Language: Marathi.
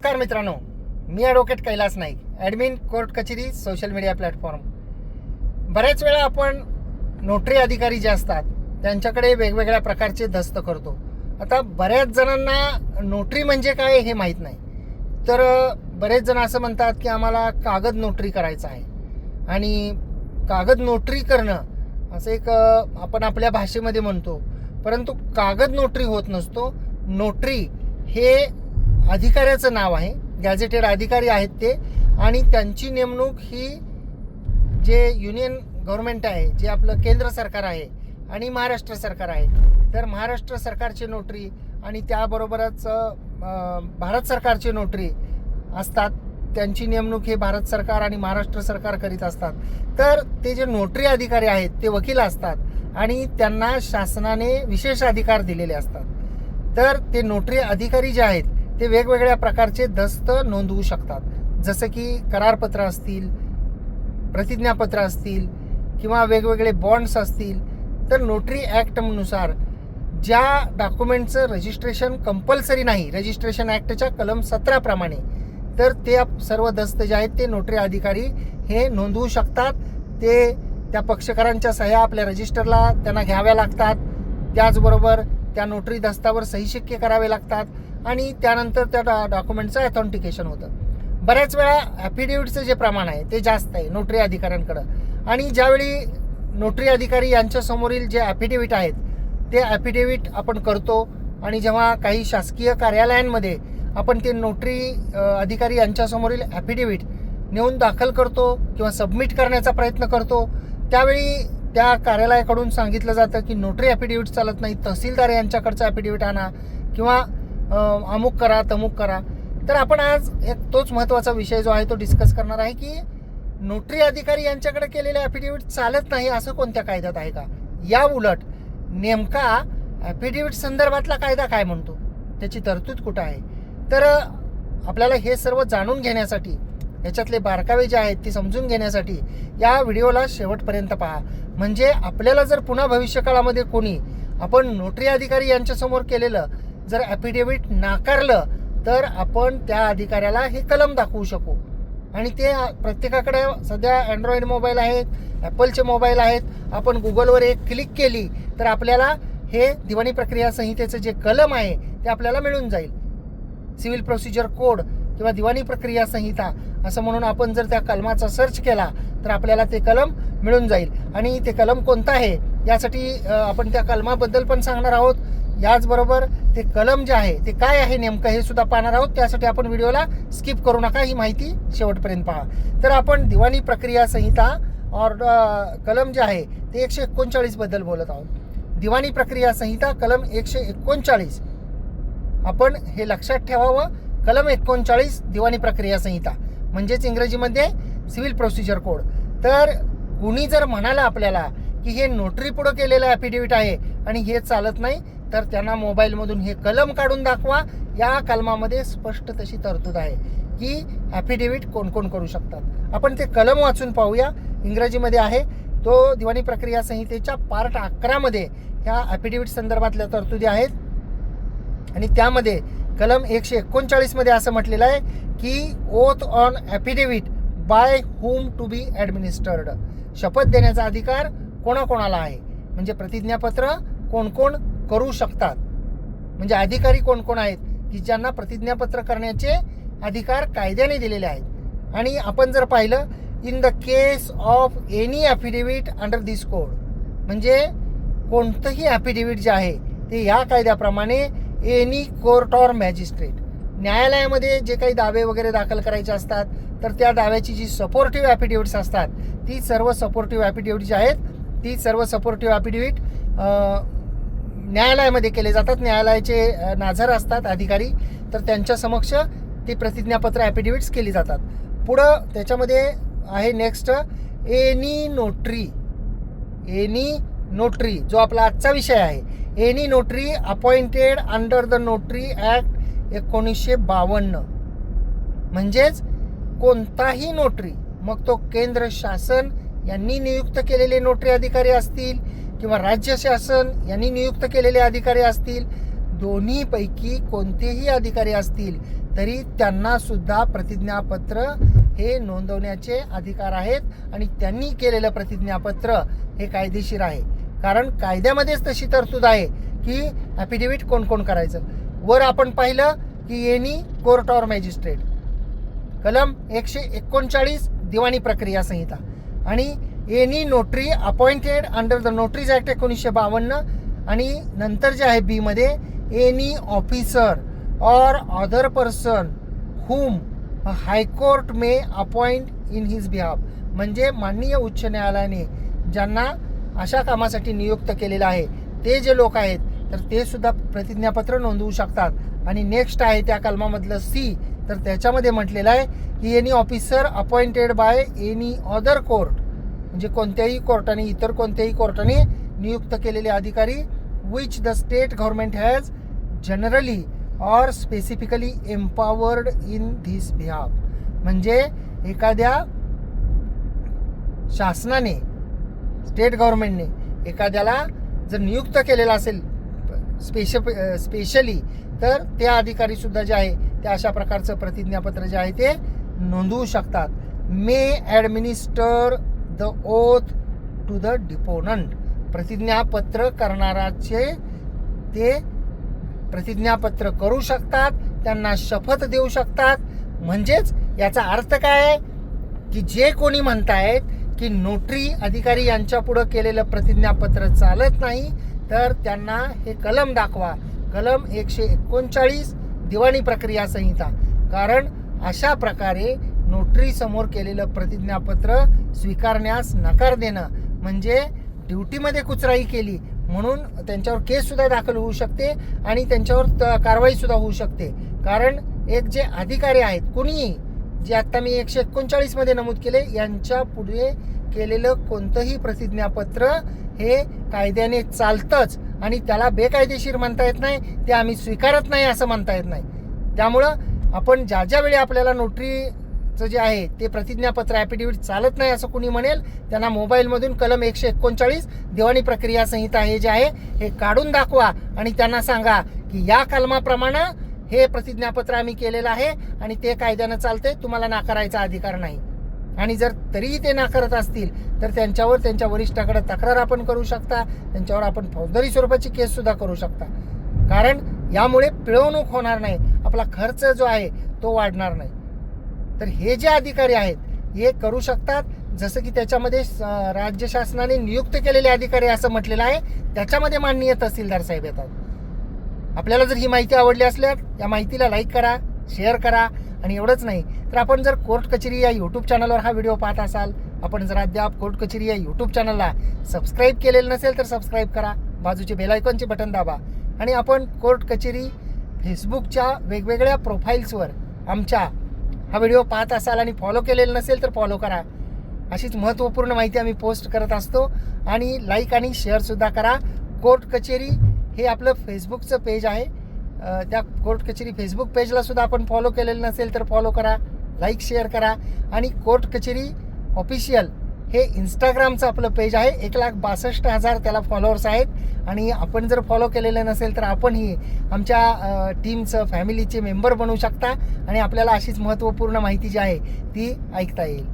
नमस्कार मित्रांनो मी advocate Kailas Naik admin court कचेरी सोशल मीडिया प्लॅटफॉर्म बऱ्याच वेळा आपण नोटरी अधिकारी जे असतात त्यांच्याकडे वेगवेगळ्या प्रकारचे दस्त करतो. आता बऱ्याच जणांना नोटरी म्हणजे काय हे माहीत नाही. तर बरेच जण असं म्हणतात की आम्हाला कागद नोटरी करायचं आहे. आणि कागद नोटरी करणं असं एक आपण आपल्या भाषेमध्ये म्हणतो. परंतु कागद नोटरी होत नसतो. नोटरी हे अधिकाऱ्याचं नाव आहे. गॅझेटेड अधिकारी आहेत ते. आणि त्यांची नेमणूक ही जे युनियन गव्हर्मेंट आहे जे आपलं केंद्र सरकार आहे आणि महाराष्ट्र सरकार आहे. तर महाराष्ट्र सरकारची नोटरी आणि त्याबरोबरच भारत सरकारची नोटरी असतात. त्यांची नेमणूक हे भारत सरकार आणि महाराष्ट्र सरकार करीत असतात. तर ते जे नोटरी अधिकारी आहेत ते वकील असतात आणि त्यांना शासनाने विशेष अधिकार दिलेले असतात. तर ते नोटरी अधिकारी जे आहेत ते वेगवेगळ्या प्रकारचे दस्त नोंदवू शकतात. जसं की करारपत्र असतील प्रतिज्ञापत्र असतील किंवा वेगवेगळे बॉन्ड्स असतील तर नोटरी ॲक्टनुसार ज्या डॉक्युमेंटचं रजिस्ट्रेशन कंपल्सरी नाही रजिस्ट्रेशन ॲक्टच्या कलम सतराप्रमाणे तर ते सर्व दस्त जे आहेत ते नोटरी अधिकारी हे नोंदवू शकतात. ते त्या पक्षकारांच्या सह्या आपल्या रजिस्टरला त्यांना घ्याव्या लागतात. त्याचबरोबर त्या नोटरी दस्तावर सहीशिक्के करावे लागतात. आणि त्यानंतर त्या डॉ डॉक्युमेंटचं ऑथेंटिकेशन होतं. बऱ्याच वेळा ॲफिडेव्हिटचं जे प्रमाण आहे ते जास्त आहे नोटरी अधिकाऱ्यांकडं. आणि ज्यावेळी नोटरी अधिकारी यांच्यासमोरील जे ॲफिडेव्हिट आहेत ते ॲफिडेव्हिट आपण करतो आणि जेव्हा काही शासकीय कार्यालयांमध्ये आपण ते नोटरी अधिकारी यांच्यासमोरील ॲफिडेव्हिट नेऊन दाखल करतो किंवा सबमिट करण्याचा प्रयत्न करतो त्यावेळी त्या कार्यालयाकडून सांगितलं जातं की नोटरी ॲफिडेव्हिट चालत नाही तहसीलदार यांच्याकडचं ॲफिडेव्हिट आणा किंवा अमुक करा तमुक करा. तर आपण आज एक तोच महत्त्वाचा विषय जो आहे तो डिस्कस करणार आहे की नोटरी अधिकारी यांच्याकडे केलेले ॲफिडेव्हिट चालत नाही असं कोणत्या कायद्यात आहे का? या उलट नेमका ॲफिडेव्हिट संदर्भातला कायदा काय म्हणतो? त्याची तरतूद कुठं आहे? तर आपल्याला हे सर्व जाणून घेण्यासाठी याच्यातले बारकावे जे आहेत ते समजून घेण्यासाठी या व्हिडिओला शेवटपर्यंत पहा. म्हणजे आपल्याला जर पुन्हा भविष्यकाळामध्ये कोणी आपण नोटरी अधिकारी यांच्यासमोर केलेलं जर ॲफिडेव्हिट नाकारलं तर आपण त्या अधिकाऱ्याला हे कलम दाखवू शकू. आणि ते प्रत्येकाकडे सध्या अँड्रॉइड मोबाईल आहेत ॲपलचे मोबाईल आहेत. आपण गुगलवर एक क्लिक केली तर आपल्याला हे दिवाणी प्रक्रिया संहितेचं जे कलम आहे ते आपल्याला मिळून जाईल. सिव्हिल प्रोसिजर कोड किंवा दिवाणी प्रक्रिया संहिता असं म्हणून आपण जर त्या कलमाचा सर्च केला तर आपल्याला ते कलम मिळून जाईल. आणि ते कलम कोणतं आहे यासाठी आपण त्या कलमाबद्दल पण सांगणार आहोत. याचबरोबर ते कलम जे आहे ते काय आहे नेमकं हे सुद्धा पाहणार आहोत. त्यासाठी आपण व्हिडिओला स्किप करू नका ही माहिती शेवटपर्यंत पहा. तर आपण दिवाणी प्रक्रिया संहिता और कलम जे आहे ते एकशे एकोणचाळीसबद्दल बोलत आहोत. दिवाणी प्रक्रिया संहिता कलम एकशे एकोणचाळीस. आपण हे लक्षात ठेवावं कलम एकोणचाळीस दिवाणी प्रक्रिया संहिता. म्हणजेच इंग्रजीमध्ये सिव्हिल प्रोसिजर कोड. तर कुणी जर म्हणाला आपल्याला की हे नोटरी पुढं केलेलं ॲफिडेविट आहे आणि हे चालत नाही तर त्यांना मोबाईलमधून हे कलम काढून दाखवा. या कलमामध्ये स्पष्ट तशी तरतूद आहे की ॲफिडेव्हिट कोणकोण करू शकतात. आपण ते कलम वाचून पाहूया. इंग्रजीमध्ये आहे तो दिवाणी प्रक्रिया संहितेच्या पार्ट अकरामध्ये ह्या ॲफिडेव्हिट संदर्भातल्या तरतुदी आहेत. आणि त्यामध्ये कलम एकशे एकोणचाळीसमध्ये असं म्हटलेलं आहे की oath on affidavit by whom to be administered शपथ देण्याचा अधिकार कोणाकोणाला आहे? म्हणजे प्रतिज्ञापत्र कोण कोण करू शकतात. म्हणजे अधिकारी कोण कोण आहेत? की ज्यांना प्रतिज्ञापत्र करण्याचे अधिकार कायद्याने दिलेले आहेत. आणि आपण जर पाहिलं in the case of any affidavit under this code म्हणजे कोणतंही ॲफिडेव्हिट जे आहे ते या कायद्याप्रमाणे एनी कोर्ट ऑर मॅजिस्ट्रेट न्यायालयामध्ये जे काही दावे वगैरे दाखल करायचे असतात तर त्या दाव्याची जी सपोर्टिव्ह ॲफिडेव्हिट्स असतात ती सर्व सपोर्टिव्ह ॲफिडेव्हिट जी आहेत ती सर्व सपोर्टिव्ह ॲफिडेव्हिट न्यायालयामध्ये केले जातात. न्यायालयाचे नाझर असतात अधिकारी तर त्यांच्या समक्ष ती प्रतिज्ञापत्र ॲफिडेविट्स केली जातात. पुढं त्याच्यामध्ये आहे next any notary any notary जो आपला आजचा विषय आहे. Any notary appointed under the notary act एकोणीसशे बावन्न. म्हणजेच कोणताही नोटरी मग तो केंद्र शासन यांनी नियुक्त केलेले नोटरी अधिकारी असतील किंवा राज्य शासन यांनी नियुक्त केलेले अधिकारी असतील दोन्हीपैकी कोणतेही अधिकारी असतील तरी त्यांना सुद्धा प्रतिज्ञापत्र हे नोंदवण्याचे अधिकार आहेत आणि त्यांनी केलेलं प्रतिज्ञापत्र हे कायदेशीर आहे. कारण कायद्यामध्येच तशी तरतूद आहे की ॲफिडेव्हिट कोण कोण करायचं. वर आपण पाहिलं की एनी कोर्ट ऑर मॅजिस्ट्रेट कलम एकशे एकोणचाळीस दिवाणी प्रक्रिया संहिता आणि any notary appointed under the notaries act एकोणीसशे बावन्न आणि नंतर जे आहे बीमध्ये any officer or other person whom high court may appoint in his behalf म्हणजे माननीय उच्च न्यायालयाने ज्यांना अशा कामासाठी नियुक्त केलेलं आहे ते जे लोक आहेत तर ते सुद्धा प्रतिज्ञापत्र नोंदवू शकतात. आणि नेक्स्ट आहे त्या कलमामधलं सी तर त्याच्यामध्ये म्हटलेलं आहे की any officer appointed by any other court म्हणजे कोणत्याही कोर्टाने इतर कोणत्याही कोर्टाने नियुक्त केलेले अधिकारी which the state government has generally or specifically empowered in this behalf म्हणजे एखाद्या शासनाने स्टेट गव्हर्नमेंटने एखाद्याला जर नियुक्त केलेला असेल स्पेश स्पेशली तर ते अधिकारीसुद्धा जे आहे ते अशा प्रकारचं प्रतिज्ञापत्र जे आहे ते नोंदवू शकतात. May administer the oath to the deponent प्रतिज्ञापत्र करणाराचे ते प्रतिज्ञापत्र करू शकतात त्यांना शपथ देऊ शकतात. म्हणजेच याचा अर्थ काय आहे? की जे कोणी म्हणतायत की नोटरी अधिकारी यांच्या पुढं केलेलं प्रतिज्ञापत्र चालत नाही तर त्यांना हे कलम दाखवा. कलम एकशे एकोणचाळीस दिवाणी प्रक्रिया संहिता. कारण अशा प्रकारे नोटरी समोर केलेलं प्रतिज्ञापत्र स्वीकारण्यास नकार देणं म्हणजे ड्युटीमध्ये कुचराई केली म्हणून त्यांच्यावर केससुद्धा दाखल होऊ शकते आणि त्यांच्यावर त- होऊ शकते. कारण एक जे अधिकारी आहेत कुणीही जे आत्ता मी एकशे एकोणचाळीसमध्ये नमूद केले यांच्या पुढे केलेलं कोणतंही प्रतिज्ञापत्र हे कायद्याने चालतंच आणि त्याला बेकायदेशीर म्हणता येत नाही ते आम्ही स्वीकारत नाही असं म्हणता येत नाही. त्यामुळं आपण ज्या ज्यावेळी आपल्याला नोटरी नोटरीचं जे आहे ते प्रतिज्ञापत्र ॲफिडेव्हिट चालत नाही असं कुणी म्हणेल त्यांना मोबाईलमधून कलम एकशे एकोणचाळीस दिवाणी प्रक्रिया संहिता हे जे आहे हे काढून दाखवा आणि त्यांना सांगा की या कलमाप्रमाणे हे प्रतिज्ञापत्र आम्ही केलेलं आहे आणि ते कायद्यानं चालते तुम्हाला नाकारायचा अधिकार नाही. आणि जर तरीही ते नाकारत असतील तर त्यांच्यावर त्यांच्या वरिष्ठाकडे तक्रार आपण करू शकता त्यांच्यावर आपण फौजदारी स्वरूपाची केससुद्धा करू शकता. कारण यामुळे पिळवणूक होणार नाही आपला खर्च जो आहे तो वाढणार नाही. तर हे जे अधिकारी आहेत हे करू शकतात. जसं की त्याच्यामध्ये राज्य शासनाने नियुक्त केलेले अधिकारी असं म्हटलेलं आहे. त्याच्यामध्ये माननीय तहसीलदार साहेब येतात. आपल्याला जर ही माहिती आवडली असल्यास या माहितीला लाईक करा शेअर करा आणि एवढंच नाही. तर आपण जर कोर्ट कचेरी या यूट्यूब चॅनलवर हा व्हिडिओ पाहत असाल आपण जर अद्याप कोर्ट कचेरी या यूट्यूब चॅनलला सबस्क्राईब केलेलं नसेल तर सबस्क्राईब करा. बाजूचे बेलायकॉनचे बटन दाबा. आणि आपण कोर्ट कचेरी फेसबुकच्या वेगवेगळ्या प्रोफाईल्सवर आमच्या हा व्हिडिओ पाहत असाल आणि फॉलो केलेला नसेल तर फॉलो करा. अशीच महत्त्वपूर्ण माहिती आम्ही पोस्ट करत असतो. आणि लाईक आणि शेअरसुद्धा करा. कोर्ट कचेरी हे आपलं फेसबुकचं पेज आहे. त्या कोर्ट कचेरी फेसबुक पेजलासुद्धा आपण फॉलो केलेलं नसेल तर फॉलो करा. लाईक शेअर करा. आणि कोर्ट कचेरी ऑफिशियल हे इंस्टाग्रामचं आपलं पेज आहे. एक लाख बासष्ट हजार त्याला फॉलोअर्स आहेत. आणि आपण जर फॉलो केलेलं नसेल तर आपणही आमच्या टीमचं फॅमिलीचे मेंबर बनवू शकता. आणि आपल्याला अशीच महत्त्वपूर्ण माहिती जी आहे ती ऐकता येईल.